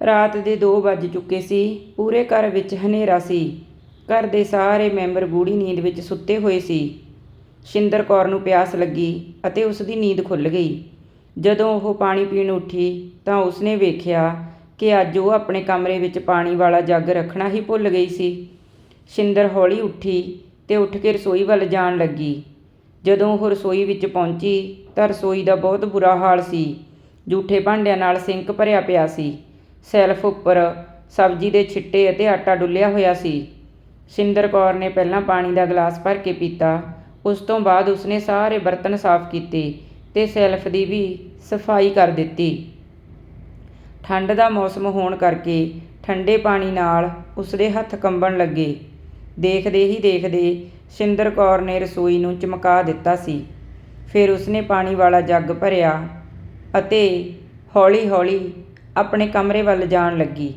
ਰਾਤ ਦੇ 2 ਵੱਜ ਚੁੱਕੇ ਸੀ। ਪੂਰੇ ਘਰ ਵਿੱਚ ਹਨੇਰਾ ਸੀ। ਘਰ ਦੇ ਸਾਰੇ ਮੈਂਬਰ ਗੂੜੀ ਨੀਂਦ ਵਿੱਚ ਸੁੱਤੇ ਹੋਏ ਸੀ। ਸ਼ਿੰਦਰ ਕੌਰ ਨੂੰ ਪਿਆਸ ਲੱਗੀ ਅਤੇ ਉਸ ਦੀ ਨੀਂਦ ਖੁੱਲ ਗਈ। ਜਦੋਂ ਉਹ ਪਾਣੀ ਪੀਣ ਉੱਠੀ ਤਾਂ ਉਸਨੇ ਵੇਖਿਆ ਕਿ ਅੱਜ ਉਹ ਆਪਣੇ ਕਮਰੇ ਵਿੱਚ ਪਾਣੀ ਵਾਲਾ ਜੱਗ ਰੱਖਣਾ ਹੀ ਭੁੱਲ ਗਈ ਸੀ। ਸ਼ਿੰਦਰ ਹੌਲੀ ਉੱਠੀ ਤੇ ਉੱਠ ਕੇ ਰਸੋਈ ਵੱਲ ਜਾਣ ਲੱਗੀ। ਜਦੋਂ ਉਹ ਰਸੋਈ ਵਿੱਚ ਪਹੁੰਚੀ ਤਾਂ ਰਸੋਈ ਦਾ ਬਹੁਤ ਬੁਰਾ ਹਾਲ ਸੀ। ਜੂਠੇ ਭਾਂਡਿਆਂ ਨਾਲ ਸਿੰਕ ਭਰਿਆ ਪਿਆ ਸੀ। ਸੈਲਫ ਉੱਪਰ ਸਬਜ਼ੀ ਦੇ ਛਿੱਟੇ ਅਤੇ ਆਟਾ ਡੁੱਲਿਆ ਹੋਇਆ ਸੀ। ਸ਼ਿੰਦਰ ਕੌਰ ਨੇ ਪਹਿਲਾਂ ਪਾਣੀ ਦਾ ਗਲਾਸ ਭਰ ਕੇ ਪੀਤਾ। ਉਸ ਤੋਂ ਬਾਅਦ ਉਸਨੇ ਸਾਰੇ ਬਰਤਨ ਸਾਫ਼ ਕੀਤੇ ਤੇ ਸੈਲਫ ਦੀ ਵੀ ਸਫ਼ਾਈ ਕਰ ਦਿੱਤੀ। ਠੰਡ ਦਾ ਮੌਸਮ ਹੋਣ ਕਰਕੇ ਠੰਡੇ ਪਾਣੀ ਨਾਲ ਉਸਦੇ ਹੱਥ ਕੰਬਣ ਲੱਗੇ। ਦੇਖਦੇ ਹੀ ਦੇਖਦੇ ਸ਼ਿੰਦਰ ਕੌਰ ਨੇ ਰਸੋਈ ਨੂੰ ਚਮਕਾ ਦਿੱਤਾ ਸੀ। ਫਿਰ ਉਸਨੇ ਪਾਣੀ ਵਾਲਾ ਜੱਗ ਭਰਿਆ ਅਤੇ ਹੌਲੀ-ਹੌਲੀ ਆਪਣੇ ਕਮਰੇ ਵੱਲ ਜਾਣ ਲੱਗੀ।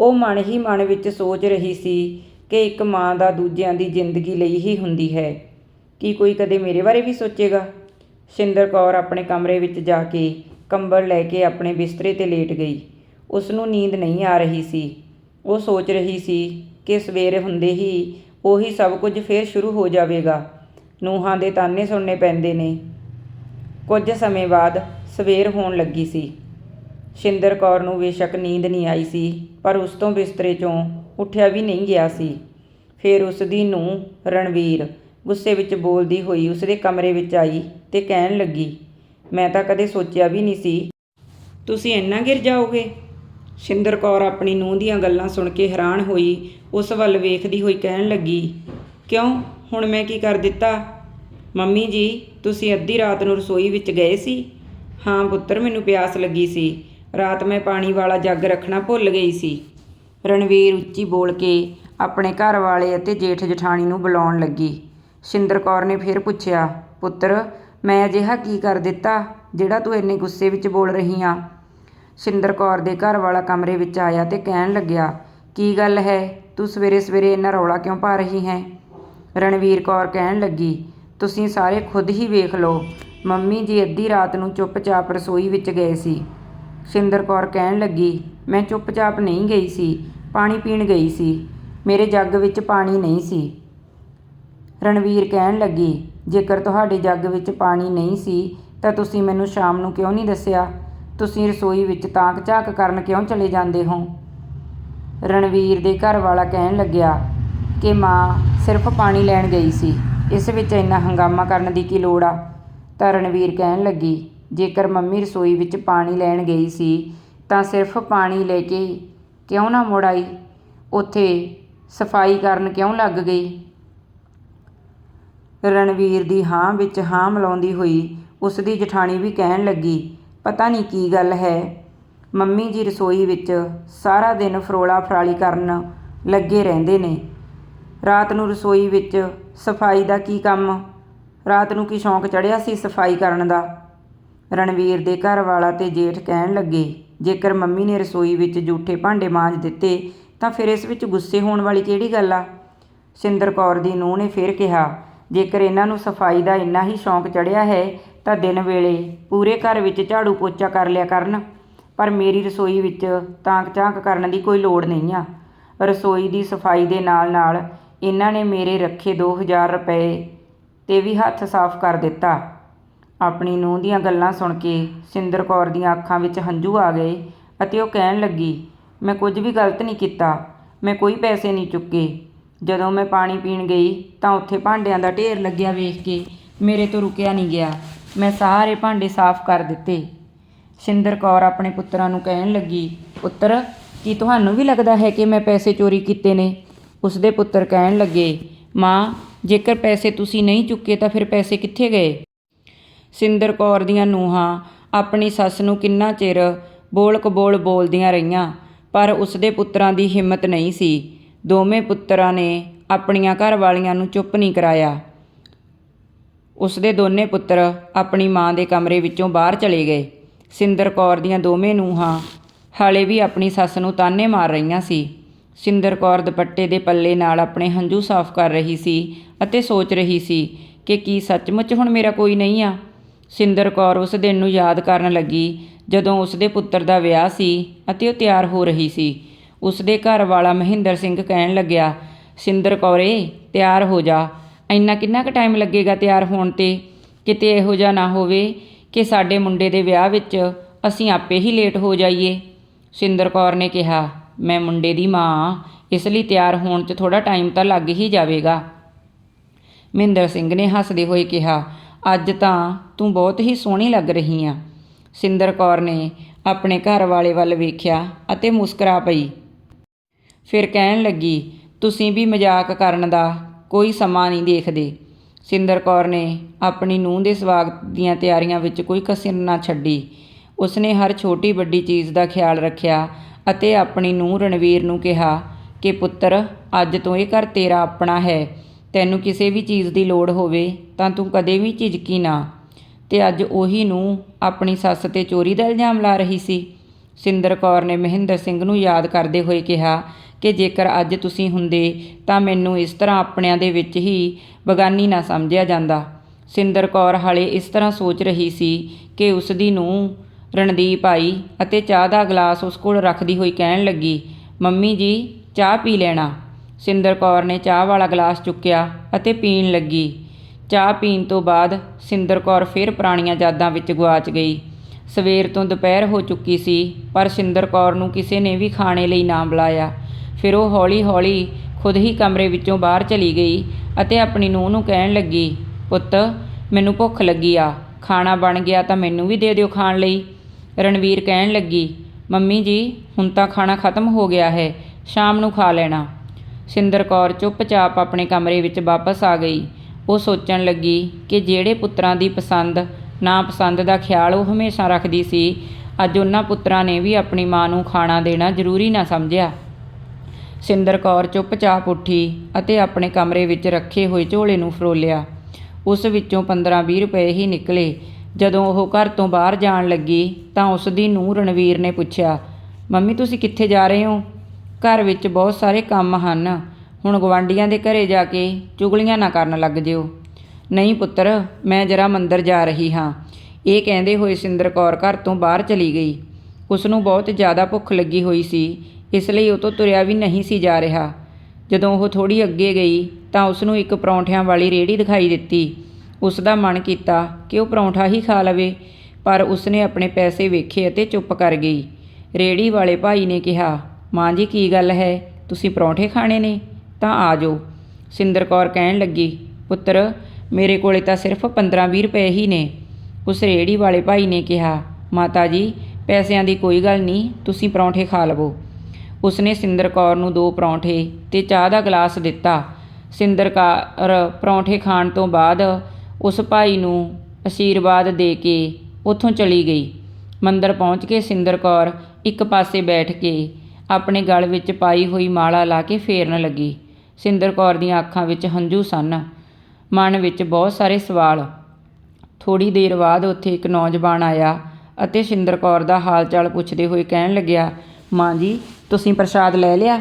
ਉਹ ਮਨ ਹੀ ਮਨ ਵਿੱਚ ਸੋਚ ਰਹੀ ਸੀ ਕਿ ਇੱਕ ਮਾਂ ਦਾ ਦੂਜਿਆਂ ਦੀ ਜ਼ਿੰਦਗੀ ਲਈ ਹੀ ਹੁੰਦੀ ਹੈ। ਕੀ ਕੋਈ ਕਦੇ ਮੇਰੇ ਬਾਰੇ ਵੀ ਸੋਚੇਗਾ? ਸ਼ਿੰਦਰ ਕੌਰ ਆਪਣੇ ਕਮਰੇ ਵਿੱਚ ਜਾ ਕੇ ਕੰਬਲ ਲੈ ਕੇ ਆਪਣੇ ਬਿਸਤਰੇ ਤੇ ਲੇਟ ਗਈ। ਉਸ ਨੂੰ ਨੀਂਦ ਨਹੀਂ ਆ ਰਹੀ ਸੀ। ਉਹ ਸੋਚ ਰਹੀ ਸੀ ਕਿ ਸਵੇਰ ਹੁੰਦੇ ਹੀ ਉਹੀ ਸਭ ਕੁਝ ਫੇਰ ਸ਼ੁਰੂ ਹੋ ਜਾਵੇਗਾ। ਨੂੰਹਾਂ ਦੇ ਤਾਨੇ ਸੁਣਨੇ ਪੈਂਦੇ ਨੇ। ਕੁਝ ਸਮੇਂ ਬਾਅਦ ਸਵੇਰ ਹੋਣ ਲੱਗੀ ਸੀ। ਸ਼ਿੰਦਰ ਕੌਰ ਨੂੰ ਬੇਸ਼ੱਕ ਨੀਂਦ ਨਹੀਂ ਆਈ ਸੀ, ਪਰ ਉਸ ਤੋਂ ਬਿਸਤਰੇ 'ਚੋਂ ਉੱਠਿਆ ਵੀ ਨਹੀਂ ਗਿਆ ਸੀ। ਫਿਰ ਉਸ ਦੀ ਨੂੰਹ ਰਣਵੀਰ ਗੁੱਸੇ ਵਿੱਚ ਬੋਲਦੀ ਹੋਈ ਉਸਦੇ ਕਮਰੇ ਵਿੱਚ ਆਈ ਤੇ ਕਹਿਣ ਲੱਗੀ, ਮੈਂ ਤਾਂ ਕਦੇ ਸੋਚਿਆ ਵੀ ਨਹੀਂ ਸੀ। ਤੁਸੀਂ ਇੰਨਾ ਗਿਰ ਜਾਓਗੇ? ਸ਼ਿੰਦਰ ਕੌਰ ਆਪਣੀ ਨੂੰਹ ਦੀਆਂ ਗੱਲਾਂ ਸੁਣ ਕੇ ਹੈਰਾਨ ਹੋਈ, ਉਸ ਵੱਲ ਵੇਖਦੀ ਹੋਈ ਕਹਿਣ ਲੱਗੀ, ਕਿਉਂ? ਹੁਣ ਮੈਂ ਕੀ ਕਰ ਦਿੱਤਾ? ਮੰਮੀ ਜੀ, ਤੁਸੀਂ ਅੱਧੀ ਰਾਤ ਨੂੰ ਰਸੋਈ ਵਿੱਚ ਗਏ ਸੀ? ਹਾਂ ਪੁੱਤਰ, ਮੈਨੂੰ ਪਿਆਸ ਲੱਗੀ ਸੀ। ਰਾਤ ਮੈਂ ਪਾਣੀ ਵਾਲਾ ਜੱਗ ਰੱਖਣਾ ਭੁੱਲ ਗਈ ਸੀ। ਰਣਵੀਰ ਉੱਚੀ ਬੋਲ ਕੇ ਆਪਣੇ ਘਰ ਵਾਲੇ ਅਤੇ ਜੇਠ ਜਠਾਣੀ ਨੂੰ ਬੁਲਾਉਣ ਲੱਗੀ। ਸ਼ਿੰਦਰ ਕੌਰ ਨੇ ਫਿਰ ਪੁੱਛਿਆ, ਪੁੱਤਰ, ਮੈਂ ਅਜਿਹਾ ਕੀ ਕਰ ਦਿੱਤਾ ਜਿਹੜਾ ਤੂੰ ਇੰਨੇ ਗੁੱਸੇ ਵਿੱਚ ਬੋਲ ਰਹੀ ਆ? ਸ਼ਿੰਦਰ ਕੌਰ ਦੇ ਘਰ ਵਾਲਾ ਕਮਰੇ ਵਿੱਚ ਆਇਆ ਤੇ ਕਹਿਣ ਲੱਗਿਆ, ਕੀ ਗੱਲ ਹੈ? ਤੂੰ ਸਵੇਰੇ ਸਵੇਰੇ ਇੰਨਾ ਰੌਲਾ ਕਿਉਂ ਪਾ ਰਹੀ ਹੈ? ਰਣਵੀਰ ਕੌਰ ਕਹਿਣ ਲੱਗੀ, ਤੁਸੀਂ ਸਾਰੇ ਖੁਦ ਹੀ ਵੇਖ ਲਓ। ਮੰਮੀ ਜੀ ਅੱਧੀ ਰਾਤ ਨੂੰ ਚੁੱਪਚਾਪ ਰਸੋਈ ਵਿੱਚ ਗਏ ਸੀ। ਸ਼ਿੰਦਰ ਕੌਰ ਕਹਿਣ ਲੱਗੀ, ਮੈਂ ਚੁੱਪਚਾਪ ਨਹੀਂ ਗਈ ਸੀ, ਪਾਣੀ ਪੀਣ ਗਈ ਸੀ। ਮੇਰੇ ਜੱਗ ਵਿੱਚ ਪਾਣੀ ਨਹੀਂ ਸੀ। ਰਣਵੀਰ ਕਹਿਣ ਲੱਗੀ, ਜੇਕਰ ਤੁਹਾਡੇ ਜੱਗ ਵਿੱਚ ਪਾਣੀ ਨਹੀਂ ਸੀ, ਤਾਂ ਤੁਸੀਂ ਮੈਨੂੰ ਸ਼ਾਮ ਨੂੰ ਕਿਉਂ ਨਹੀਂ ਦੱਸਿਆ? ਤੁਸੀਂ ਰਸੋਈ ਵਿੱਚ ਤਾਕ ਝਾਕ ਕਰਨ ਕਿਉਂ ਚਲੇ ਜਾਂਦੇ ਹੋ? ਰਣਵੀਰ ਦੇ ਘਰ ਵਾਲਾ ਕਹਿਣ ਲੱਗਿਆ, ਕਿ ਮਾਂ ਸਿਰਫ ਪਾਣੀ ਲੈਣ ਗਈ ਸੀ। ਇਸ ਵਿੱਚ ਇੰਨਾ ਹੰਗਾਮਾ ਕਰਨ ਦੀ ਕੀ ਲੋੜ ਆ? ਤਾਂ ਰਣਵੀਰ ਕਹਿਣ ਲੱਗੀ, ਜੇਕਰ ਮੰਮੀ ਰਸੋਈ ਵਿੱਚ ਪਾਣੀ ਲੈਣ ਗਈ ਸੀ, ਤਾਂ ਸਿਰਫ ਪਾਣੀ ਲੈ ਕੇ ਕਿਉਂ ਨਾ ਮੁੜ ਆਈ? ਉੱਥੇ ਸਫ਼ਾਈ ਕਰਨ ਕਿਉਂ ਲੱਗ ਗਈ? ਰਣਵੀਰ ਦੀ ਹਾਂ ਵਿੱਚ ਹਾਂ ਮਿਲਾਉਂਦੀ ਹੋਈ ਉਸਦੀ ਜਠਾਣੀ ਵੀ ਕਹਿਣ ਲੱਗੀ, ਪਤਾ ਨਹੀਂ ਕੀ ਗੱਲ ਹੈ। ਮੰਮੀ ਜੀ ਰਸੋਈ ਵਿੱਚ ਸਾਰਾ ਦਿਨ ਫਰੋਲਾ ਫਰਾਲੀ ਕਰਨ ਲੱਗੇ ਰਹਿੰਦੇ ਨੇ। ਰਾਤ ਨੂੰ ਰਸੋਈ ਵਿੱਚ ਸਫ਼ਾਈ ਦਾ ਕੀ ਕੰਮ? ਰਾਤ ਨੂੰ ਕੀ ਸ਼ੌਂਕ ਚੜਿਆ ਸੀ ਸਫ਼ਾਈ ਕਰਨ ਦਾ? ਰਣਵੀਰ ਦੇ ਘਰ ਵਾਲਾ ਤੇ ਜੇਠ ਕਹਿਣ ਲੱਗੇ, ਜੇਕਰ ਮੰਮੀ ਨੇ ਰਸੋਈ ਵਿੱਚ ਜੂਠੇ ਭਾਂਡੇ ਮਾਂਜ ਦਿੱਤੇ, ਤਾਂ ਫਿਰ ਇਸ ਵਿੱਚ ਗੁੱਸੇ ਹੋਣ ਵਾਲੀ ਕਿਹੜੀ ਗੱਲ ਆ? ਸਿੰਦਰ ਕੌਰ ਦੀ ਨੂੰਹ ਨੇ ਫਿਰ ਕਿਹਾ, ਜੇਕਰ ਇਹਨਾਂ ਨੂੰ ਸਫ਼ਾਈ ਦਾ ਇੰਨਾ ਹੀ ਸ਼ੌਂਕ ਚੜਿਆ ਹੈ, ਤਾਂ ਦਿਨ ਵੇਲੇ ਪੂਰੇ ਘਰ ਵਿੱਚ ਝਾੜੂ ਪੋਚਾ ਕਰ ਲਿਆ ਕਰਨ। ਪਰ ਮੇਰੀ ਰਸੋਈ ਵਿੱਚ ਤਾਂਕ ਝਾਂਕ ਕਰਨ ਦੀ ਕੋਈ ਲੋੜ ਨਹੀਂ ਆ। ਰਸੋਈ ਦੀ ਸਫ਼ਾਈ ਦੇ ਨਾਲ ਨਾਲ ਇਹਨਾਂ ਨੇ ਮੇਰੇ ਰੱਖੇ 2000 ਰੁਪਏ ਤੇ ਵੀ ਹੱਥ ਸਾਫ਼ ਕਰ ਦਿੱਤਾ। ਆਪਣੀ ਨੂੰਹ ਦੀਆਂ ਗੱਲਾਂ ਸੁਣ ਕੇ ਸਿੰਦਰ ਕੌਰ ਦੀਆਂ ਅੱਖਾਂ ਵਿੱਚ ਹੰਝੂ ਆ ਗਏ ਅਤੇ ਉਹ ਕਹਿਣ ਲੱਗੀ, ਮੈਂ ਕੁਝ ਵੀ ਗਲਤ ਨਹੀਂ ਕੀਤਾ, ਮੈਂ ਕੋਈ ਪੈਸੇ ਨਹੀਂ ਚੁੱਕੇ। ਜਦੋਂ ਮੈਂ ਪਾਣੀ ਪੀਣ ਗਈ ਤਾਂ ਉੱਥੇ ਭਾਂਡਿਆਂ ਦਾ ਢੇਰ ਲੱਗਿਆ ਵੇਖ ਕੇ ਮੇਰੇ ਤੋਂ ਰੁਕਿਆ ਨਹੀਂ ਗਿਆ। ਮੈਂ ਸਾਰੇ ਭਾਂਡੇ ਸਾਫ਼ ਕਰ ਦਿੱਤੇ। ਸਿੰਦਰ ਕੌਰ ਆਪਣੇ ਪੁੱਤਰਾਂ ਨੂੰ ਕਹਿਣ ਲੱਗੀ, ਪੁੱਤਰ, ਕੀ ਤੁਹਾਨੂੰ ਵੀ ਲੱਗਦਾ ਹੈ ਕਿ ਮੈਂ ਪੈਸੇ ਚੋਰੀ ਕੀਤੇ ਨੇ? ਉਸਦੇ ਪੁੱਤਰ ਕਹਿਣ ਲੱਗੇ ਮਾਂ, ਜੇਕਰ ਪੈਸੇ ਤੁਸੀਂ ਨਹੀਂ ਚੁੱਕੇ ਤਾਂ ਫਿਰ ਪੈਸੇ ਕਿੱਥੇ ਗਏ? ਸਿੰਦਰ ਕੌਰ ਦੀਆਂ ਨੂੰਹਾਂ ਆਪਣੀ ਸੱਸ ਨੂੰ ਕਿੰਨਾ ਚਿਰ ਬੋਲ ਕਬੋਲ ਬੋਲਦੀਆਂ ਰਹੀਆਂ, ਪਰ ਉਸਦੇ ਪੁੱਤਰਾਂ ਦੀ ਹਿੰਮਤ ਨਹੀਂ ਸੀ। ਦੋਵੇਂ ਪੁੱਤਰਾਂ ਨੇ ਆਪਣੀਆਂ ਘਰ ਵਾਲੀਆਂ ਨੂੰ ਚੁੱਪ ਨਹੀਂ ਕਰਾਇਆ। ਉਸਦੇ ਦੋਨੇ ਪੁੱਤਰ ਆਪਣੀ ਮਾਂ ਦੇ ਕਮਰੇ ਵਿੱਚੋਂ ਬਾਹਰ ਚਲੇ ਗਏ। ਸਿੰਦਰ ਕੌਰ ਦੀਆਂ ਦੋਵੇਂ ਨੂੰਹਾਂ ਹਾਲੇ ਵੀ ਆਪਣੀ ਸੱਸ ਨੂੰ ਤਾਨੇ ਮਾਰ ਰਹੀਆਂ ਸੀ। ਸਿੰਦਰ ਕੌਰ ਦੁਪੱਟੇ ਦੇ ਪੱਲੇ ਨਾਲ ਆਪਣੇ ਹੰਝੂ ਸਾਫ਼ ਕਰ ਰਹੀ ਸੀ ਅਤੇ ਸੋਚ ਰਹੀ ਸੀ ਕਿ ਕੀ ਸੱਚਮੁੱਚ ਹੁਣ ਮੇਰਾ ਕੋਈ ਨਹੀਂ ਆ। ਸਿੰਦਰ ਕੌਰ ਉਸ ਦਿਨ ਨੂੰ ਯਾਦ ਕਰਨ ਲੱਗੀ ਜਦੋਂ ਉਸ ਦੇ ਪੁੱਤਰ ਦਾ ਵਿਆਹ ਸੀ ਅਤੇ ਉਹ ਤਿਆਰ ਹੋ ਰਹੀ ਸੀ। ਉਸ ਦੇ ਘਰ ਵਾਲਾ ਮਹਿੰਦਰ ਸਿੰਘ ਕਹਿਣ ਲੱਗਿਆ, ਸਿੰਦਰ ਕੌਰੇ, ਤਿਆਰ ਹੋ ਜਾ। ਇੰਨਾ ਕਿੰਨਾ ਕੁ ਟਾਈਮ ਲੱਗੇਗਾ ਤਿਆਰ ਹੋਣ ਤੇ? ਕਿਤੇ ਇਹੋ ਜਿਹਾ ਨਾ ਹੋਵੇ ਕਿ ਸਾਡੇ ਮੁੰਡੇ ਦੇ ਵਿਆਹ ਵਿੱਚ ਅਸੀਂ ਆਪੇ ਹੀ ਲੇਟ ਹੋ ਜਾਈਏ। ਸਿੰਦਰ ਕੌਰ ਨੇ ਕਿਹਾ ਮੈਂ ਮੁੰਡੇ ਦੀ ਮਾਂ ਹਾਂ, ਇਸ ਲਈ ਤਿਆਰ ਹੋਣ 'ਚ ਥੋੜਾ ਟਾਈਮ ਤਾਂ ਲੱਗ ਹੀ ਜਾਵੇਗਾ। ਮਹਿੰਦਰ ਸਿੰਘ ਨੇ ਹੱਸਦੇ ਹੋਏ ਕਿਹਾ ਅੱਜ ਤਾਂ ਤੂੰ ਬਹੁਤ ਹੀ ਸੋਹਣੀ ਲੱਗ ਰਹੀ ਆ। ਸਿੰਦਰ ਕੌਰ ਨੇ ਆਪਣੇ ਘਰ ਵਾਲੇ ਵੱਲ ਵੇਖਿਆ ਅਤੇ ਮੁਸਕਰਾ ਪਈ। ਫਿਰ ਕਹਿਣ ਲੱਗੀ ਤੁਸੀਂ ਵੀ ਮਜ਼ਾਕ ਕਰਨ ਦਾ ਕੋਈ ਸਮਾਂ ਨਹੀਂ ਦੇਖਦੇ। ਸਿੰਦਰ ਕੌਰ ਨੇ ਆਪਣੀ ਨੂੰਹ ਦੇ ਸਵਾਗਤ ਦੀਆਂ ਤਿਆਰੀਆਂ ਵਿੱਚ ਕੋਈ ਕਸਰ ਨਾ ਛੱਡੀ। ਉਸਨੇ ਹਰ ਛੋਟੀ ਵੱਡੀ ਚੀਜ਼ ਦਾ ਖਿਆਲ ਰੱਖਿਆ ਅਤੇ ਆਪਣੀ ਨੂੰਹ ਰਣਵੀਰ ਨੂੰ ਕਿਹਾ ਕਿ, ਪੁੱਤਰ, ਅੱਜ ਤੋਂ ਇਹ ਘਰ ਤੇਰਾ ਆਪਣਾ ਹੈ। ਤੈਨੂੰ ਕਿਸੇ ਵੀ ਚੀਜ਼ ਦੀ ਲੋੜ ਹੋਵੇ ਤਾਂ ਤੂੰ ਕਦੇ ਵੀ ਝਿਜਕੀ ਨਾ। ਤੇ ਅੱਜ ਉਹੀ ਨੂੰ ਆਪਣੀ ਸੱਸ ਤੇ ਚੋਰੀ ਦਾ ਇਲਜ਼ਾਮ ਲਾ ਰਹੀ ਸੀ। ਸਿੰਦਰ ਕੌਰ ਨੇ ਮਹਿੰਦਰ ਸਿੰਘ ਨੂੰ ਯਾਦ ਕਰਦੇ ਹੋਏ ਕਿਹਾ ਕਿ, ਜੇਕਰ ਅੱਜ ਤੁਸੀਂ ਹੁੰਦੇ ਤਾਂ ਮੈਨੂੰ ਇਸ ਤਰ੍ਹਾਂ ਆਪਣਿਆਂ ਦੇ ਵਿੱਚ ਹੀ ਬਗਾਨੀ ਨਾ ਸਮਝਿਆ ਜਾਂਦਾ। ਸਿੰਦਰ ਕੌਰ ਹਾਲੇ ਇਸ ਤਰ੍ਹਾਂ ਸੋਚ ਰਹੀ ਸੀ ਕਿ ਉਸ ਦੀ ਨੂੰਹ ਰਣਦੀਪ ਆਈ ਅਤੇ ਚਾਹ ਦਾ ਗਲਾਸ ਉਸ ਕੋਲ ਰੱਖਦੀ ਹੋਈ ਕਹਿਣ ਲੱਗੀ, ਮੰਮੀ ਜੀ, ਚਾਹ ਪੀ ਲੈਣਾ। ਸਿੰਦਰ ਕੌਰ ਨੇ ਚਾਹ ਵਾਲਾ ਗਲਾਸ ਚੁੱਕਿਆ ਅਤੇ ਪੀਣ ਲੱਗੀ। ਚਾਹ ਪੀਣ ਤੋਂ ਬਾਅਦ ਸਿੰਦਰ ਕੌਰ ਫਿਰ ਪੁਰਾਣੀਆਂ ਯਾਦਾਂ ਵਿੱਚ ਗੁਆਚ ਗਈ। ਸਵੇਰ ਤੋਂ ਦੁਪਹਿਰ ਹੋ ਚੁੱਕੀ ਸੀ, ਪਰ ਸਿੰਦਰ ਕੌਰ ਨੂੰ ਕਿਸੇ ਨੇ ਵੀ ਖਾਣੇ ਲਈ ਨਾ ਬੁਲਾਇਆ। ਫਿਰ ਉਹ ਹੌਲੀ-ਹੌਲੀ ਖੁਦ ਹੀ ਕਮਰੇ ਵਿੱਚੋਂ ਬਾਹਰ ਚਲੀ ਗਈ ਅਤੇ ਆਪਣੀ ਨੂੰਹ ਨੂੰ ਕਹਿਣ ਲੱਗੀ, ਪੁੱਤ, ਮੈਨੂੰ ਭੁੱਖ ਲੱਗੀ ਆ। ਖਾਣਾ ਬਣ ਗਿਆ ਤਾਂ ਮੈਨੂੰ ਵੀ ਦੇ ਦਿਓ ਖਾਣ ਲਈ। ਰਣਵੀਰ ਕਹਿਣ ਲੱਗੀ, ਮੰਮੀ ਜੀ, ਹੁਣ ਤਾਂ ਖਾਣਾ ਖਤਮ ਹੋ ਗਿਆ ਹੈ, ਸ਼ਾਮ ਨੂੰ ਖਾ ਲੈਣਾ। ਸਿੰਦਰ ਕੌਰ ਚੁੱਪਚਾਪ ਆਪਣੇ ਕਮਰੇ ਵਿੱਚ ਵਾਪਸ ਆ ਗਈ। ਉਹ ਸੋਚਣ ਲੱਗੀ ਕਿ ਜਿਹੜੇ ਪੁੱਤਰਾਂ ਦੀ ਪਸੰਦ ਨਾ ਪਸੰਦ ਦਾ ਖਿਆਲ ਉਹ ਹਮੇਸ਼ਾ ਰੱਖਦੀ ਸੀ, ਅੱਜ ਉਹਨਾਂ ਪੁੱਤਰਾਂ ਨੇ ਵੀ ਆਪਣੀ ਮਾਂ ਨੂੰ ਖਾਣਾ ਦੇਣਾ ਜ਼ਰੂਰੀ ਨਾ ਸਮਝਿਆ। ਸਿੰਦਰ ਕੌਰ ਚੁੱਪਚਾਪ ਉੱਠੀ ਅਤੇ ਆਪਣੇ ਕਮਰੇ ਵਿੱਚ ਰੱਖੇ ਹੋਏ ਝੋਲੇ ਨੂੰ ਫਰੋਲਿਆ। ਉਸ ਵਿੱਚੋਂ 15-20 ਰੁਪਏ ਹੀ ਨਿਕਲੇ। ਜਦੋਂ ਉਹ ਘਰ ਤੋਂ ਬਾਹਰ ਜਾਣ ਲੱਗੀ ਤਾਂ ਉਸ ਦੀ ਨੂੰਹ ਰਣਵੀਰ ਨੇ ਪੁੱਛਿਆ, ਮੰਮੀ, ਤੁਸੀਂ ਕਿੱਥੇ ਜਾ ਰਹੇ ਹੋ? ਘਰ ਵਿੱਚ ਬਹੁਤ ਸਾਰੇ ਕੰਮ ਹਨ। ਹੁਣ ਗਵਾਂਡੀਆਂ ਦੇ ਘਰੇ ਜਾ ਕੇ ਚੁਗਲੀਆਂ ਨਾ ਕਰਨ ਲੱਗ ਜਿਓ। ਨਹੀਂ ਪੁੱਤਰ, ਮੈਂ ਜਰਾ ਮੰਦਰ ਜਾ ਰਹੀ ਹਾਂ। ਇਹ ਕਹਿੰਦੇ ਹੋਏ ਸਿੰਦਰ ਕੌਰ ਘਰ ਤੋਂ ਬਾਹਰ ਚਲੀ ਗਈ। ਉਸ ਨੂੰ ਬਹੁਤ ਜ਼ਿਆਦਾ ਭੁੱਖ ਲੱਗੀ ਹੋਈ ਸੀ, ਇਸ ਲਈ ਉਹ ਤੋਂ ਤੁਰਿਆ ਵੀ ਨਹੀਂ ਸੀ ਜਾ ਰਿਹਾ। ਜਦੋਂ ਉਹ ਥੋੜੀ ਅੱਗੇ ਗਈ ਤਾਂ ਉਸ ਨੂੰ ਇੱਕ ਪਰੌਂਠਿਆਂ ਵਾਲੀ ਰੇਹੜੀ ਦਿਖਾਈ ਦਿੱਤੀ। ਉਸ ਦਾ ਮਨ ਕੀਤਾ ਕਿ ਉਹ ਪਰੌਂਠਾ ਹੀ ਖਾ ਲਵੇ, ਪਰ ਉਸਨੇ ਆਪਣੇ ਪੈਸੇ ਵੇਖੇ ਅਤੇ ਚੁੱਪ ਕਰ ਗਈ। ਰੇਹੜੀ ਵਾਲੇ ਭਾਈ ਨੇ ਕਿਹਾ, ਮਾਂ ਜੀ, ਕੀ ਗੱਲ ਹੈ? ਤੁਸੀਂ ਪਰੌਂਠੇ ਖਾਣੇ ਨੇ? ਤਾਂ ਆ ਜਾਓ। ਸਿੰਦਰ ਕੌਰ ਕਹਿਣ ਲੱਗੀ, ਪੁੱਤਰ, ਮੇਰੇ ਕੋਲੇ ਤਾਂ ਸਿਰਫ 15-20 ਰੁਪਏ ਹੀ ਨੇ। ਉਸ ਰੇਹੜੀ ਵਾਲੇ ਭਾਈ ਨੇ ਕਿਹਾ, ਮਾਤਾ ਜੀ, ਪੈਸਿਆਂ ਦੀ ਕੋਈ ਗੱਲ ਨਹੀਂ, ਤੁਸੀਂ ਪਰੌਂਠੇ ਖਾ ਲਵੋ। ਉਸਨੇ ਸਿੰਦਰ ਕੌਰ ਨੂੰ ਦੋ ਪਰੌਂਠੇ ਤੇ ਚਾਹ ਦਾ ਗਲਾਸ ਦਿੱਤਾ। ਸਿੰਦਰ ਕੌਰ ਪਰੌਂਠੇ ਖਾਣ ਤੋਂ ਬਾਅਦ ਉਸ ਭਾਈ ਨੂੰ ਅਸ਼ੀਰਵਾਦ ਦੇ ਕੇ ਉੱਥੋਂ ਚਲੀ ਗਈ। ਮੰਦਰ ਪਹੁੰਚ ਕੇ ਸਿੰਦਰ ਕੌਰ ਇੱਕ ਪਾਸੇ ਬੈਠ ਕੇ ਆਪਣੇ ਗਲ ਵਿੱਚ ਪਾਈ ਹੋਈ ਮਾਲਾ ਲਾ ਕੇ ਫੇਰਨ ਲੱਗੀ। ਸਿੰਦਰ ਕੌਰ ਦੀਆਂ ਅੱਖਾਂ ਵਿੱਚ ਹੰਝੂ ਸਨ। ਮਨ ਵਿੱਚ ਬਹੁਤ ਸਾਰੇ ਸਵਾਲ। ਥੋੜੀ ਦੇਰ ਬਾਅਦ ਉੱਥੇ ਇੱਕ ਨੌਜਵਾਨ ਆਇਆ ਅਤੇ ਸਿੰਦਰ ਕੌਰ ਦਾ ਹਾਲ ਚਾਲ ਪੁੱਛਦੇ ਹੋਏ ਕਹਿਣ ਲੱਗਿਆ, ਮਾਂ ਜੀ, ਤੁਸੀਂ ਪ੍ਰਸ਼ਾਦ ਲੈ ਲਿਆ?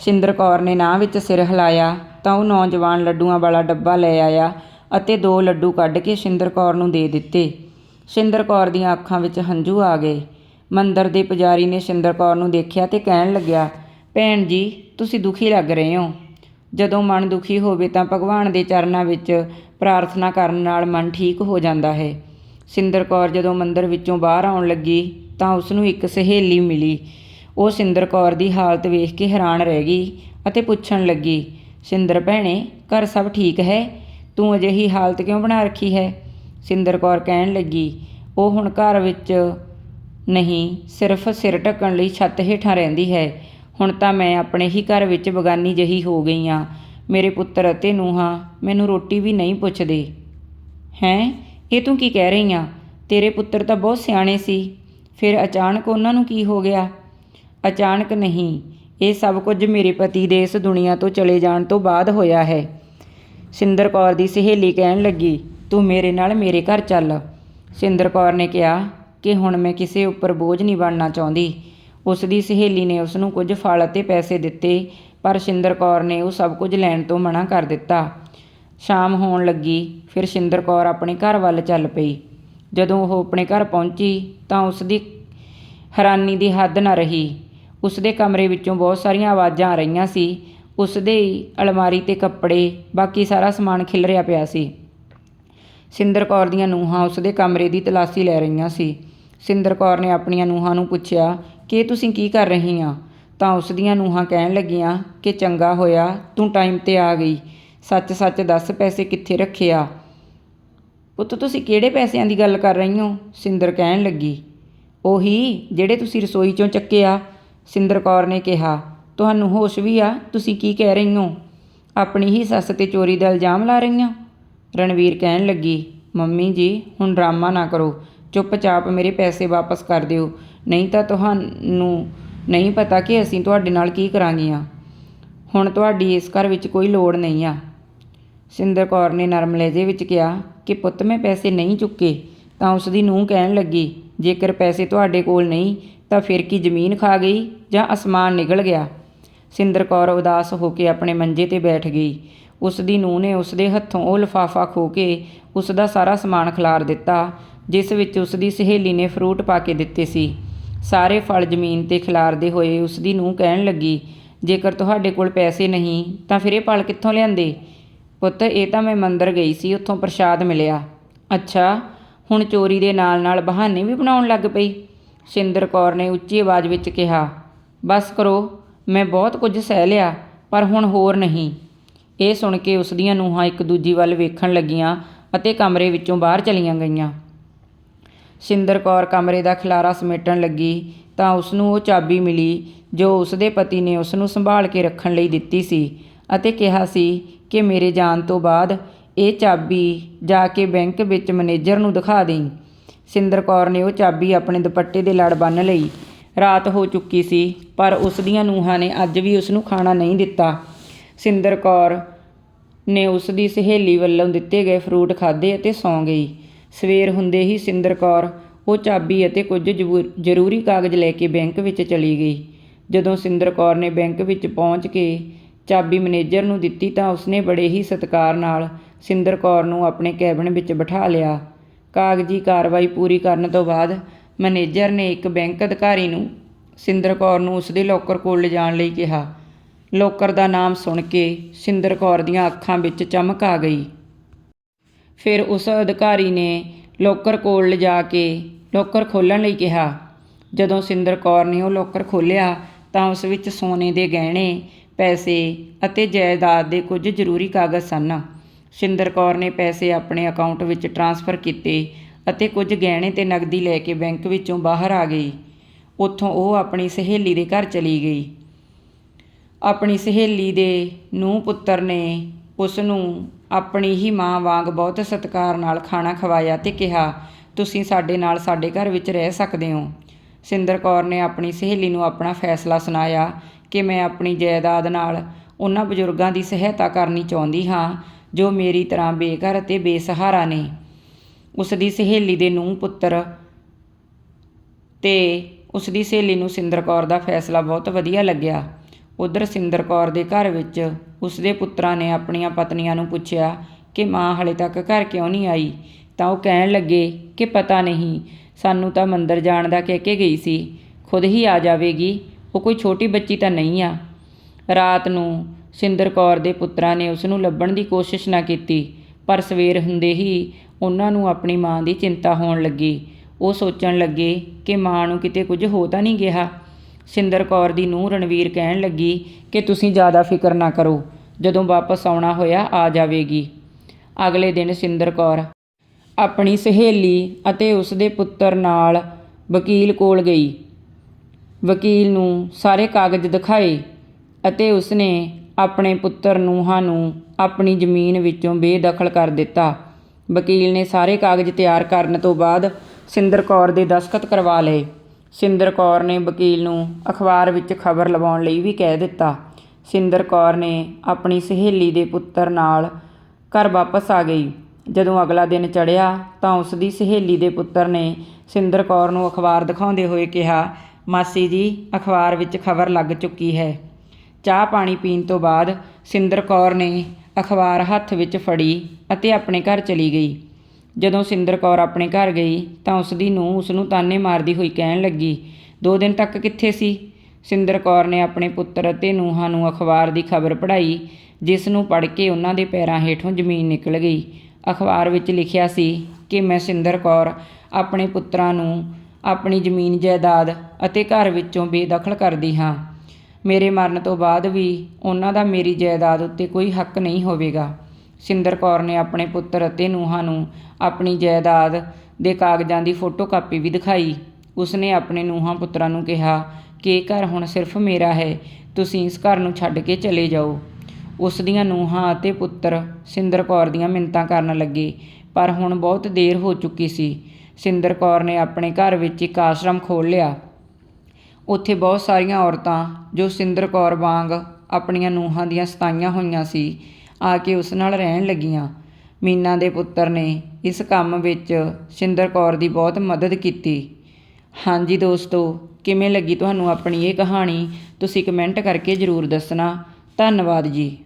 ਸਿੰਦਰ ਕੌਰ ਨੇ ਨਾਂ ਵਿੱਚ ਸਿਰ ਹਿਲਾਇਆ ਤਾਂ ਉਹ ਨੌਜਵਾਨ ਲੱਡੂਆਂ ਵਾਲਾ ਡੱਬਾ ਲੈ ਆਇਆ ਅਤੇ ਦੋ ਲੱਡੂ ਕੱਢ ਕੇ ਸਿੰਦਰ ਕੌਰ ਨੂੰ ਦੇ ਦਿੱਤੇ। ਸਿੰਦਰ ਕੌਰ ਦੀਆਂ ਅੱਖਾਂ ਵਿੱਚ ਹੰਝੂ ਆ ਗਏ। ਮੰਦਰ ਦੇ ਪੁਜਾਰੀ ਨੇ ਸਿੰਦਰ ਕੌਰ ਨੂੰ ਦੇਖਿਆ ਤੇ ਕਹਿਣ ਲੱਗਿਆ, ਭੈਣ ਜੀ, ਤੁਸੀਂ ਦੁਖੀ ਲੱਗ ਰਹੇ ਹੋ। ਜਦੋਂ ਮਨ ਦੁਖੀ ਹੋਵੇ ਤਾਂ ਭਗਵਾਨ ਦੇ ਚਰਨਾਂ ਵਿੱਚ ਪ੍ਰਾਰਥਨਾ ਕਰਨ ਨਾਲ ਮਨ ਠੀਕ ਹੋ ਜਾਂਦਾ ਹੈ। ਸਿੰਦਰ ਕੌਰ ਜਦੋਂ ਮੰਦਰ ਵਿੱਚੋਂ ਬਾਹਰ ਆਉਣ ਲੱਗੀ, ਤਾਂ ਉਸ ਨੂੰ ਇੱਕ ਸਹੇਲੀ ਮਿਲੀ। ਉਹ ਸਿੰਦਰ ਕੌਰ ਦੀ ਹਾਲਤ ਵੇਖ ਕੇ ਹੈਰਾਨ ਰਹਿ ਗਈ ਅਤੇ ਪੁੱਛਣ ਲੱਗੀ, ਸਿੰਦਰ ਭੈਣੇ, ਘਰ ਸਭ ਠੀਕ ਹੈ? ਤੂੰ ਅਜਿਹੀ ਹਾਲਤ ਕਿਉਂ ਬਣਾ ਰੱਖੀ ਹੈ? ਸਿੰਦਰ ਕੌਰ ਕਹਿਣ ਲੱਗੀ। ਉਹ ਹੁਣ ਘਰ ਵਿੱਚ ਨਹੀਂ, ਸਿਰਫ ਸਿਰ ਢੱਕਣ ਲਈ ਛੱਤ ਹੇਠਾਂ ਰਹਿੰਦੀ ਹੈ। ਹੁਣ ਤਾਂ ਮੈਂ ਆਪਣੇ ਹੀ ਘਰ ਵਿੱਚ ਬਗਾਨੀ ਜਹੀ ਹੋ ਗਈ ਹਾਂ। ਮੇਰੇ ਪੁੱਤਰ ਅਤੇ ਨੂੰਹਾਂ ਮੈਨੂੰ ਰੋਟੀ ਵੀ ਨਹੀਂ ਪੁੱਛਦੇ। ਹੈਂ? ਇਹ ਤੂੰ ਕੀ ਕਹਿ ਰਹੀ ਆ ਤੇਰੇ ਪੁੱਤਰ ਤਾਂ ਬਹੁਤ ਸਿਆਣੇ ਸੀ। ਫਿਰ ਅਚਾਨਕ ਉਹਨਾਂ ਨੂੰ ਕੀ ਹੋ ਗਿਆ? ਅਚਾਨਕ ਨਹੀਂ। ਇਹ ਸਭ ਕੁਝ ਮੇਰੇ ਪਤੀ ਦੇ ਇਸ ਦੁਨੀਆ ਤੋਂ ਚਲੇ ਜਾਣ ਤੋਂ ਬਾਅਦ ਹੋਇਆ ਹੈ। ਸਿੰਦਰ ਕੌਰ ਦੀ ਸਹੇਲੀ ਕਹਿਣ ਲੱਗੀ, ਤੂੰ ਮੇਰੇ ਨਾਲ ਮੇਰੇ ਘਰ ਚੱਲ। ਸਿੰਦਰ ਕੌਰ ਨੇ ਕਿਹਾ ਕਿ ਹੁਣ ਮੈਂ ਕਿਸੇ ਉੱਪਰ ਬੋਝ ਨਹੀਂ ਬਣਨਾ ਚਾਹੁੰਦੀ। ਉਸ ਦੀ ਸਹੇਲੀ ਨੇ ਉਸ ਨੂੰ ਕੁਝ ਫਲ ਅਤੇ ਪੈਸੇ ਦਿੱਤੇ, ਪਰ ਸਿੰਦਰ ਕੌਰ ਨੇ ਉਹ ਸਭ ਕੁਝ ਲੈਣ ਤੋਂ ਮਨਾ ਕਰ ਦਿੱਤਾ। ਸ਼ਾਮ ਹੋਣ ਲੱਗੀ, ਫਿਰ ਸਿੰਦਰ ਕੌਰ ਆਪਣੇ ਘਰ ਵੱਲ ਚੱਲ ਪਈ। ਜਦੋਂ ਉਹ ਆਪਣੇ ਘਰ ਪਹੁੰਚੀ, ਤਾਂ ਉਸ ਦੀ ਹੈਰਾਨੀ ਦੀ ਹੱਦ ਨਾ ਰਹੀ। ਉਸ ਦੇ ਕਮਰੇ ਵਿੱਚੋਂ ਬਹੁਤ ਸਾਰੀਆਂ ਆਵਾਜ਼ਾਂ ਆ ਰਹੀਆਂ ਸੀ ਉਸ ਦੇ ਅਲਮਾਰੀ ਤੇ ਕੱਪੜੇ, ਬਾਕੀ ਸਾਰਾ ਸਮਾਨ ਖਿਲਰਿਆ ਪਿਆ ਸੀ। ਸਿੰਦਰ ਕੌਰ ਦੀਆਂ ਨੂੰਹਾਂ ਉਸ ਦੇ ਕਮਰੇ ਦੀ ਤਲਾਸ਼ੀ ਲੈ ਰਹੀਆਂ ਸੀ। ਸਿੰਦਰ ਕੌਰ ਨੇ ਆਪਣੀਆਂ ਨੂੰਹਾਂ ਨੂੰ ਪੁੱਛਿਆ, ਕਿ ਤੁਸੀਂ ਕੀ ਕਰ ਰਹੀ ਆ? ਤਾਂ ਉਸ ਦੀਆਂ ਨੂੰਹਾਂ ਕਹਿਣ ਲੱਗੀਆਂ, ਕਿ ਚੰਗਾ ਹੋਇਆ, ਤੂੰ ਟਾਈਮ ਤੇ ਆ ਗਈ। ਸੱਚ ਸੱਚ ਦੱਸ ਪੈਸੇ ਕਿੱਥੇ ਰੱਖਿਆ? ਪੁੱਤ, ਤੁਸੀਂ ਕਿਹੜੇ ਪੈਸਿਆਂ ਦੀ ਗੱਲ ਕਰ ਰਹੀ ਹੋ ਸਿੰਦਰ ਕਹਿਣ ਲੱਗੀ। ਉਹੀ, ਜਿਹੜੇ ਤੁਸੀਂ ਰਸੋਈ ਚੋਂ ਚੱਕੇ ਆ, ਸਿੰਦਰ ਕੌਰ ਨੇ ਕਿਹਾ। ਤੁਹਾਨੂੰ ਹੋਸ਼ ਵੀ ਆ? ਤੁਸੀਂ ਕੀ ਕਹਿ ਰਹੀ ਹੋ? ਆਪਣੀ ਹੀ ਸੱਸ ਤੇ ਚੋਰੀ ਦਾ ਇਲਜ਼ਾਮ ਲਾ ਰਹੀ ਹੋ ਰਣਵੀਰ ਕਹਿਣ ਲੱਗੀ, ਮੰਮੀ ਜੀ, ਹੁਣ ਡਰਾਮਾ ਨਾ ਕਰੋ। ਚੁੱਪਚਾਪ ਮੇਰੇ ਪੈਸੇ ਵਾਪਸ ਕਰ ਦਿਓ। ਨਹੀਂ ਤਾਂ ਤੁਹਾਨੂੰ ਨਹੀਂ ਪਤਾ ਕਿ ਅਸੀਂ ਤੁਹਾਡੇ ਨਾਲ ਕੀ ਕਰਾਂਗੀਆਂ। ਹੁਣ ਤੁਹਾਡੀ ਇਸ ਘਰ ਵਿੱਚ ਕੋਈ ਲੋੜ ਨਹੀਂ ਆ। ਸਿੰਦਰ ਕੌਰ ਨੇ ਨਰਮ ਲਹਿਜੇ ਵਿੱਚ ਕਿਹਾ, ਕਿ ਪੁੱਤ, ਮੈਂ ਪੈਸੇ ਨਹੀਂ ਚੁੱਕੇ। ਤਾਂ ਉਸ ਦੀ ਨੂੰਹ ਕਹਿਣ ਲੱਗੀ, ਜੇਕਰ ਪੈਸੇ ਤੁਹਾਡੇ ਕੋਲ ਨਹੀਂ, ਤਾਂ ਫਿਰ ਕੀ ਜ਼ਮੀਨ ਖਾ ਗਈ ਜਾਂ ਅਸਮਾਨ ਨਿਕਲ ਗਿਆ? ਸਿੰਦਰ ਕੌਰ ਉਦਾਸ ਹੋ ਕੇ ਆਪਣੇ ਮੰਜੇ ਤੇ ਬੈਠ ਗਈ। ਉਸ ਦੀ ਨੂੰਹ ਨੇ ਉਸ ਦੇ ਹੱਥੋਂ ਉਹ ਲਿਫਾਫਾ ਖੋ ਕੇ ਉਸ ਦਾ ਸਾਰਾ ਸਮਾਨ ਖਿਲਾਰ ਦਿੱਤਾ, ਜਿਸ ਵਿੱਚ ਉਸ ਦੀ ਸਹੇਲੀ ਨੇ ਫਰੂਟ ਪਾ ਕੇ ਦਿੱਤੇ ਸੀ। ਸਾਰੇ ਫਲ ਜ਼ਮੀਨ ਤੇ ਖਿਲਾਰਦੇ ਹੋਏ ਉਸ ਦੀ ਨੂੰਹ ਕਹਿਣ ਲੱਗੀ, ਜੇਕਰ ਤੁਹਾਡੇ ਕੋਲ ਪੈਸੇ ਨਹੀਂ, ਤਾਂ ਫਿਰ ਇਹ ਫਲ ਕਿੱਥੋਂ ਲਿਆਂਦੇ? ਪੁੱਤ, ਇਹ ਤਾਂ ਮੈਂ ਮੰਦਰ ਗਈ ਸੀ, ਉੱਥੋਂ ਪ੍ਰਸ਼ਾਦ ਮਿਲਿਆ। ਅੱਛਾ, ਹੁਣ ਚੋਰੀ ਦੇ ਨਾਲ-ਨਾਲ ਬਹਾਨੇ ਵੀ ਬਣਾਉਣ ਲੱਗ ਪਈ? ਸਿੰਦਰ ਕੌਰ ਨੇ ਉੱਚੀ ਆਵਾਜ਼ ਵਿੱਚ ਕਿਹਾ, ਬਸ ਕਰੋ ਮੈਂ ਬਹੁਤ ਕੁਝ ਸਹਿ ਲਿਆ, ਪਰ ਹੁਣ ਹੋਰ ਨਹੀਂ। ਇਹ ਸੁਣ ਕੇ ਉਸ ਦੀਆਂ ਨੂੰਹਾਂ ਇੱਕ ਦੂਜੀ ਵੱਲ ਵੇਖਣ ਲੱਗੀਆਂ ਅਤੇ ਕਮਰੇ ਵਿੱਚੋਂ ਬਾਹਰ ਚਲੀਆਂ ਗਈਆਂ। ਸਿੰਦਰ ਕੌਰ ਕਮਰੇ ਦਾ ਖਿਲਾਰਾ ਸਮੇਟਣ ਲੱਗੀ, ਤਾਂ ਉਸ ਨੂੰ ਉਹ ਚਾਬੀ ਮਿਲੀ, ਜੋ ਉਸ ਦੇ ਪਤੀ ਨੇ ਉਸ ਨੂੰ ਸੰਭਾਲ ਕੇ ਰੱਖਣ ਲਈ ਦਿੱਤੀ ਸੀ ਅਤੇ ਕਿਹਾ ਸੀ ਕਿ ਮੇਰੇ ਜਾਣ ਤੋਂ ਬਾਅਦ ਇਹ ਚਾਬੀ ਜਾ ਕੇ ਬੈਂਕ ਵਿੱਚ ਮੈਨੇਜਰ ਨੂੰ ਦਿਖਾ ਦੇਈ। ਸਿੰਦਰ ਕੌਰ ਨੇ ਉਹ ਚਾਬੀ ਆਪਣੇ ਦੁਪੱਟੇ ਦੇ ਲੜ ਬੰਨ੍ਹ ਲਈ ਰਾਤ ਹੋ ਚੁੱਕੀ ਸੀ, ਪਰ ਉਸ ਦੀਆਂ ਨੂੰਹਾਂ ਨੇ ਅੱਜ ਵੀ ਉਸ ਨੂੰ ਖਾਣਾ ਨਹੀਂ ਦਿੱਤਾ। ਸਿੰਦਰ ਕੌਰ ਨੇ ਉਸ ਦੀ ਸਹੇਲੀ ਵੱਲੋਂ ਦਿੱਤੇ ਗਏ ਫਰੂਟ ਖਾਧੇ ਅਤੇ ਸੌਂ ਗਈ। ਸਵੇਰ ਹੁੰਦੇ ਹੀ ਸਿੰਦਰ ਕੌਰ ਉਹ ਚਾਬੀ ਅਤੇ ਕੁਝ ਜ਼ਬੂ- ਜ਼ਰੂਰੀ ਕਾਗਜ਼ ਲੈ ਕੇ ਬੈਂਕ ਵਿੱਚ ਚਲੀ ਗਈ। ਜਦੋਂ ਸਿੰਦਰ ਕੌਰ ਨੇ ਬੈਂਕ ਵਿੱਚ ਪਹੁੰਚ ਕੇ ਚਾਬੀ ਮੈਨੇਜਰ ਨੂੰ ਦਿੱਤੀ ਤਾਂ ਉਸਨੇ ਬੜੇ ਹੀ ਸਤਿਕਾਰ ਨਾਲ ਸਿੰਦਰ ਕੌਰ ਨੂੰ ਆਪਣੇ ਕੈਬਨ ਵਿੱਚ ਬਿਠਾ ਲਿਆ। ਕਾਗਜ਼ੀ ਕਾਰਵਾਈ ਪੂਰੀ ਕਰਨ ਤੋਂ ਬਾਅਦ ਮੈਨੇਜਰ ਨੇ ਇੱਕ ਬੈਂਕ ਅਧਿਕਾਰੀ ਨੂੰ ਸਿੰਦਰ ਕੌਰ ਨੂੰ ਉਸਦੇ ਲੋਕਰ ਕੋਲ ਲਿਜਾਣ ਲਈ ਕਿਹਾ। ਲੋਕਰ ਦਾ ਨਾਮ ਸੁਣ ਕੇ ਸਿੰਦਰ ਕੌਰ ਦੀਆਂ ਅੱਖਾਂ ਵਿੱਚ ਚਮਕ ਆ ਗਈ। ਫਿਰ ਉਸ ਅਧਿਕਾਰੀ ਨੇ ਲੋਕਰ ਕੋਲ ਲਿਜਾ ਕੇ ਲੋਕਰ ਖੋਲ੍ਹਣ ਲਈ ਕਿਹਾ। ਜਦੋਂ ਸਿੰਦਰ ਕੌਰ ਨੇ ਉਹ ਲੋਕਰ ਖੋਲ੍ਹਿਆ ਤਾਂ ਉਸ ਵਿੱਚ ਸੋਨੇ ਦੇ ਗਹਿਣੇ, ਪੈਸੇ ਅਤੇ ਜਾਇਦਾਦ ਦੇ ਕੁਝ ਜ਼ਰੂਰੀ ਕਾਗਜ਼ ਸਨ। ਸਿੰਦਰ ਕੌਰ ਨੇ ਪੈਸੇ ਆਪਣੇ ਅਕਾਊਂਟ ਵਿੱਚ ਟ੍ਰਾਂਸਫਰ ਕੀਤੇ ਅਤੇ ਕੁਝ ਗਹਿਣੇ ਤੇ ਨਕਦੀ ਲੈ ਕੇ ਬੈਂਕ ਵਿੱਚੋਂ ਬਾਹਰ ਆ ਗਈ। ਉੱਥੋਂ ਉਹ ਆਪਣੀ ਸਹੇਲੀ ਦੇ ਘਰ ਚਲੀ ਗਈ। ਆਪਣੀ ਸਹੇਲੀ ਦੇ ਨੂੰਹ ਪੁੱਤਰ ਨੇ ਉਸ ਨੂੰ ਆਪਣੀ ਹੀ ਮਾਂ ਵਾਂਗ ਬਹੁਤ ਸਤਿਕਾਰ ਨਾਲ ਖਾਣਾ ਖਵਾਇਆ ਤੇ ਕਿਹਾ, ਤੁਸੀਂ ਸਾਡੇ ਨਾਲ ਸਾਡੇ ਘਰ ਵਿੱਚ ਰਹਿ ਸਕਦੇ ਹੋ। ਸਿੰਦਰ ਕੌਰ ਨੇ ਆਪਣੀ ਸਹੇਲੀ ਨੂੰ ਆਪਣਾ ਫੈਸਲਾ ਸੁਣਾਇਆ ਕਿ ਮੈਂ ਆਪਣੀ ਜਾਇਦਾਦ ਨਾਲ ਉਹਨਾਂ ਬਜ਼ੁਰਗਾਂ ਦੀ ਸਹਾਇਤਾ ਕਰਨੀ ਚਾਹੁੰਦੀ ਹਾਂ, ਜੋ ਮੇਰੀ ਤਰ੍ਹਾਂ ਬੇਘਰ ਅਤੇ ਬੇਸਹਾਰਾ ਨੇ। ਉਸ ਦੀ ਸਹੇਲੀ ਦੇ ਨੂੰਹ ਪੁੱਤਰ ਤੇ ਉਸ ਦੀ ਸਹੇਲੀ ਨੂੰ ਸਿੰਦਰ ਕੌਰ ਦਾ ਫੈਸਲਾ ਬਹੁਤ ਵਧੀਆ ਲੱਗਿਆ। ਉਧਰ ਸਿੰਦਰ ਕੌਰ ਦੇ ਘਰ ਵਿੱਚ ਉਸ ਦੇ ਪੁੱਤਰਾਂ ਨੇ ਆਪਣੀਆਂ ਪਤਨੀਆਂ ਨੂੰ ਪੁੱਛਿਆ ਕਿ ਮਾਂ ਹਲੇ ਤੱਕ ਘਰ ਕਿਉਂ ਨਹੀਂ ਆਈ? ਤਾਂ ਉਹ ਕਹਿਣ ਲੱਗੇ ਕਿ ਪਤਾ ਨਹੀਂ, ਸਾਨੂੰ ਤਾਂ ਮੰਦਰ ਜਾਣ ਦਾ ਕਹਿ ਕੇ ਗਈ ਸੀ। ਖੁਦ ਹੀ ਆ ਜਾਵੇਗੀ, ਉਹ ਕੋਈ ਛੋਟੀ ਬੱਚੀ ਤਾਂ ਨਹੀਂ ਆ। ਰਾਤ ਨੂੰ ਸਿੰਦਰ ਕੌਰ ਦੇ ਪੁੱਤਰਾਂ ਨੇ ਉਸ ਨੂੰ ਲੱਭਣ ਦੀ ਕੋਸ਼ਿਸ਼ ਨਾ ਕੀਤੀ, ਪਰ ਸਵੇਰ ਹੁੰਦੇ ਹੀ ਉਹਨਾਂ ਨੂੰ ਆਪਣੀ ਮਾਂ ਦੀ ਚਿੰਤਾ ਹੋਣ ਲੱਗੀ। ਉਹ ਸੋਚਣ ਲੱਗੇ ਕਿ ਮਾਂ ਨੂੰ ਕਿਤੇ ਕੁਝ ਹੋ ਤਾਂ ਨਹੀਂ ਗਿਆ। ਸਿੰਦਰ ਕੌਰ ਦੀ ਨੂੰਹ ਰਣਵੀਰ ਕਹਿਣ ਲੱਗੀ ਕਿ ਤੁਸੀਂ ਜ਼ਿਆਦਾ ਫਿਕਰ ਨਾ ਕਰੋ, ਜਦੋਂ ਵਾਪਸ ਆਉਣਾ ਹੋਇਆ ਆ ਜਾਵੇਗੀ। ਅਗਲੇ ਦਿਨ ਸਿੰਦਰ ਕੌਰ ਆਪਣੀ ਸਹੇਲੀ ਅਤੇ ਉਸ ਦੇ ਪੁੱਤਰ ਨਾਲ ਵਕੀਲ ਕੋਲ ਗਈ। ਵਕੀਲ ਨੂੰ ਸਾਰੇ ਕਾਗਜ਼ ਦਿਖਾਏ ਅਤੇ ਉਸਨੇ ਆਪਣੇ ਪੁੱਤਰ ਨੂੰਹਾਂ ਨੂੰ ਆਪਣੀ ਜ਼ਮੀਨ ਵਿੱਚੋਂ ਬੇਦਖਲ ਕਰ ਦਿੱਤਾ। ਵਕੀਲ ਨੇ ਸਾਰੇ ਕਾਗਜ਼ ਤਿਆਰ ਕਰਨ ਤੋਂ ਬਾਅਦ ਸਿੰਦਰ ਕੌਰ ਦੇ ਦਸਖਤ ਕਰਵਾ ਲਏ। ਸਿੰਦਰ ਕੌਰ ਨੇ ਵਕੀਲ ਨੂੰ ਅਖਬਾਰ ਵਿੱਚ ਖਬਰ ਲਵਾਉਣ ਲਈ ਵੀ ਕਹਿ ਦਿੱਤਾ। ਸਿੰਦਰ ਕੌਰ ਨੇ ਆਪਣੀ ਸਹੇਲੀ ਦੇ ਪੁੱਤਰ ਨਾਲ ਘਰ ਵਾਪਸ ਆ ਗਈ। ਜਦੋਂ ਅਗਲਾ ਦਿਨ ਚੜ੍ਹਿਆ ਤਾਂ ਉਸ ਦੀ ਸਹੇਲੀ ਦੇ ਪੁੱਤਰ ਨੇ ਸਿੰਦਰ ਕੌਰ ਨੂੰ ਅਖਬਾਰ ਦਿਖਾਉਂਦੇ ਹੋਏ ਕਿਹਾ, ਮਾਸੀ ਜੀ, ਅਖਬਾਰ ਵਿੱਚ ਖਬਰ ਲੱਗ ਚੁੱਕੀ ਹੈ। ਚਾਹ ਪਾਣੀ ਪੀਣ ਤੋਂ ਬਾਅਦ ਸਿੰਦਰ ਕੌਰ ਨੇ ਅਖਬਾਰ ਹੱਥ ਵਿੱਚ ਫੜੀ ਅਤੇ ਆਪਣੇ ਘਰ ਚਲੀ ਗਈ। ਜਦੋਂ ਸਿੰਦਰ ਕੌਰ ਆਪਣੇ ਘਰ ਗਈ ਤਾਂ ਉਸ ਦੀ ਨੂੰਹ ਉਸ ਨੂੰ ਤਾਨੇ ਮਾਰਦੀ ਹੋਈ ਕਹਿਣ ਲੱਗੀ, ਦੋ ਦਿਨ ਤੱਕ ਕਿੱਥੇ ਸੀ? ਸਿੰਦਰ ਕੌਰ ਨੇ ਆਪਣੇ ਪੁੱਤਰ ਅਤੇ ਨੂੰਹਾਂ ਨੂੰ ਅਖਬਾਰ ਦੀ ਖਬਰ ਪੜ੍ਹਾਈ, ਜਿਸ ਨੂੰ ਪੜ੍ਹ ਕੇ ਉਹਨਾਂ ਦੇ ਪੈਰਾਂ ਹੇਠੋਂ ਜ਼ਮੀਨ ਨਿਕਲ ਗਈ। ਅਖਬਾਰ ਵਿੱਚ ਲਿਖਿਆ ਸੀ ਕਿ, ਮੈਂ ਸਿੰਦਰ ਕੌਰ ਆਪਣੇ ਪੁੱਤਰਾਂ ਨੂੰ ਆਪਣੀ ਜ਼ਮੀਨ, ਜਾਇਦਾਦ ਅਤੇ ਘਰ ਵਿੱਚੋਂ ਬੇਦਖਲ ਕਰਦੀ ਹਾਂ। ਮੇਰੇ ਮਰਨ ਤੋਂ ਬਾਅਦ ਵੀ ਉਹਨਾਂ ਦਾ ਮੇਰੀ ਜਾਇਦਾਦ ਉੱਤੇ ਕੋਈ ਹੱਕ ਨਹੀਂ ਹੋਵੇਗਾ। ਸਿੰਦਰ ਕੌਰ ਨੇ ਆਪਣੇ ਪੁੱਤਰ ਅਤੇ ਨੂੰਹਾਂ ਨੂੰ ਆਪਣੀ ਜਾਇਦਾਦ ਦੇ ਕਾਗਜ਼ਾਂ ਦੀ ਫੋਟੋਕਾਪੀ ਵੀ ਦਿਖਾਈ। ਉਸਨੇ ਆਪਣੇ ਨੂੰਹਾਂ ਪੁੱਤਰਾਂ ਨੂੰ ਕਿਹਾ ਕਿ ਇਹ ਘਰ ਹੁਣ ਸਿਰਫ ਮੇਰਾ ਹੈ, ਤੁਸੀਂ ਇਸ ਘਰ ਨੂੰ ਛੱਡ ਕੇ ਚਲੇ ਜਾਓ। ਉਸ ਦੀਆਂ ਨੂੰਹਾਂ ਅਤੇ ਪੁੱਤਰ ਸਿੰਦਰ ਕੌਰ ਦੀਆਂ ਮਿੰਨਤਾਂ ਕਰਨ ਲੱਗੇ, ਪਰ ਹੁਣ ਬਹੁਤ ਦੇਰ ਹੋ ਚੁੱਕੀ ਸੀ। ਸਿੰਦਰ ਕੌਰ ਨੇ ਆਪਣੇ ਘਰ ਵਿੱਚ ਇੱਕ ਆਸ਼ਰਮ ਖੋਲ੍ਹ ਲਿਆ। ਉੱਥੇ ਬਹੁਤ ਸਾਰੀਆਂ ਔਰਤਾਂ ਜੋ ਸਿੰਦਰ ਕੌਰ ਵਾਂਗ ਆਪਣੀਆਂ ਨੂੰਹਾਂ ਦੀਆਂ ਸਤਾਈਆਂ ਹੋਈਆਂ ਸੀ, ਆ ਕੇ ਉਸ ਨਾਲ ਰਹਿਣ ਲੱਗੀਆਂ। ਮੀਨਾ ਦੇ ਪੁੱਤਰ ਨੇ ਇਸ ਕੰਮ ਵਿੱਚ ਸਿੰਦਰ ਕੌਰ ਦੀ ਬਹੁਤ ਮਦਦ ਕੀਤੀ। ਹਾਂਜੀ ਦੋਸਤੋ, ਕਿਵੇਂ ਲੱਗੀ ਤੁਹਾਨੂੰ ਆਪਣੀ ਇਹ ਕਹਾਣੀ? ਤੁਸੀਂ ਕਮੈਂਟ ਕਰਕੇ ਜ਼ਰੂਰ ਦੱਸਣਾ। ਧੰਨਵਾਦ ਜੀ।